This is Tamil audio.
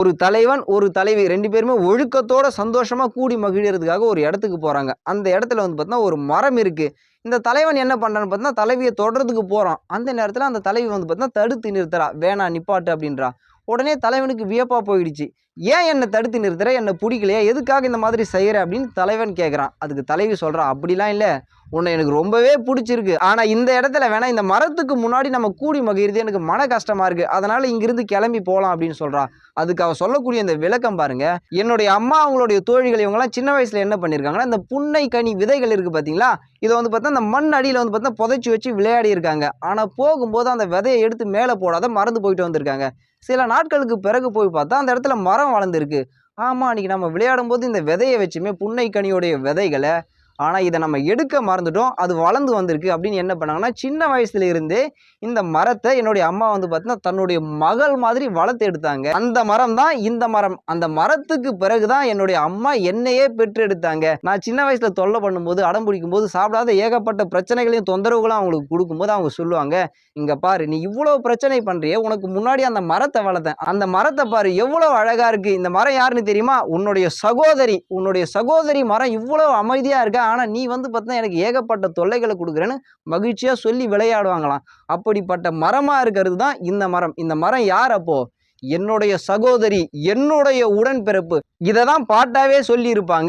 ஒரு தலைவன் ஒரு தலைவி ரெண்டு பேருமே ஒழுக்கத்தோட சந்தோஷமா கூடி மகிழறதுக்காக ஒரு இடத்துக்கு போறாங்க. அந்த இடத்துல வந்து பார்த்தீங்கன்னா ஒரு மரம் இருக்கு. இந்த தலைவன் என்ன பண்றான்னு பார்த்தீங்கன்னா தலைவியை தொடர்றதுக்கு போறான். அந்த நேரத்தில் அந்த தலைவி வந்து பார்த்தீங்கன்னா தடுத்து நிறுத்துறா. வேணாம் நிப்பாட்டு அப்படின்றா. உடனே தலைவனுக்கு வியப்பா போயிடுச்சு. ஏன் என்னை தடுத்து நிறுத்துற? என்னை பிடிக்கலையா? எதுக்காக இந்த மாதிரி செய்கிற அப்படின்னு தலைவன் கேட்குறான் அதுக்கு தலைவி சொல்கிறான் அப்படிலாம் இல்லை. உன்னை எனக்கு ரொம்பவே பிடிச்சிருக்கு. ஆனால் இந்த இடத்துல வேணால் இந்த மரத்துக்கு முன்னாடி நம்ம கூடி மகிழ்றது எனக்கு மன கஷ்டமாக இருக்குது அதனால் இங்கிருந்து கிளம்பி போகலாம் அப்படின்னு சொல்கிறா அதுக்கு அவள் சொல்லக்கூடிய இந்த விளக்கம் பாருங்கள் என்னுடைய அம்மா அவங்களுடைய தோழிகள் இவங்கெல்லாம் சின்ன வயசில் என்ன பண்ணியிருக்காங்கன்னா இந்த புன்னை கனி விதைகள் இருக்குது பார்த்தீங்களா இதை வந்து பார்த்தா அந்த மண் அடியில் வந்து பார்த்தா புதைச்சி வச்சு விளையாடி இருக்காங்க. ஆனால் போகும்போது அந்த விதையை எடுத்து மேலே போடாத மறந்து போயிட்டு வந்திருக்காங்க. சில நாட்களுக்கு பிறகு போய் பார்த்தா அந்த இடத்துல மரம் வளர்ந்துருக்கு. ஆமாம் அன்றைக்கி நம்ம விளையாடும் போது இந்த விதையை வச்சுமே புன்னை கனியோடைய விதைகளை ஆனால் இதை நம்ம எடுக்க மறந்துட்டோம். அது வளர்ந்து வந்திருக்கு. அப்படின்னு என்ன பண்ணாங்கன்னா சின்ன வயசுல இருந்தே இந்த மரத்தை என்னுடைய அம்மா வந்து பார்த்தீங்கன்னா தன்னுடைய மகள் மாதிரி வளர்த்து எடுத்தாங்க. அந்த மரம் தான் இந்த மரம். அந்த மரத்துக்கு பிறகுதான் என்னுடைய அம்மா என்னையே பெற்று எடுத்தாங்க நான் சின்ன வயசுல தொல்லை பண்ணும்போது அடம் பிடிக்கும் போது சாப்பிடாத ஏகப்பட்ட பிரச்சனைகளையும் தொந்தரவுகளும் அவங்களுக்கு கொடுக்கும்போது அவங்க சொல்லுவாங்க இங்க பாரு நீ இவ்வளவு பிரச்சனை பண்ணுறியே உனக்கு முன்னாடி அந்த மரத்தை வளர்த்தேன். அந்த மரத்தை பாரு எவ்வளவு அழகா இருக்கு. இந்த மரம் யாருன்னு தெரியுமா? உன்னுடைய சகோதரி. உன்னுடைய சகோதரி மரம் இவ்வளவு அமைதியா இருக்கா? ஆனா நீ வந்து பார்த்தா எனக்கு ஏகப்பட்ட தொல்லைகளை கொடுக்குறேன்னு மகிழ்ச்சியா சொல்லி விளையாடுவாங்களாம். அப்படிப்பட்ட மரமா இருக்கிறது தான் இந்த மரம். இந்த மரம் யார் அப்போ? என்னுடைய சகோதரி என்னுடைய உடன்பிறப்பு. இதை தான் பாட்டாவே சொல்லி இருப்பாங்க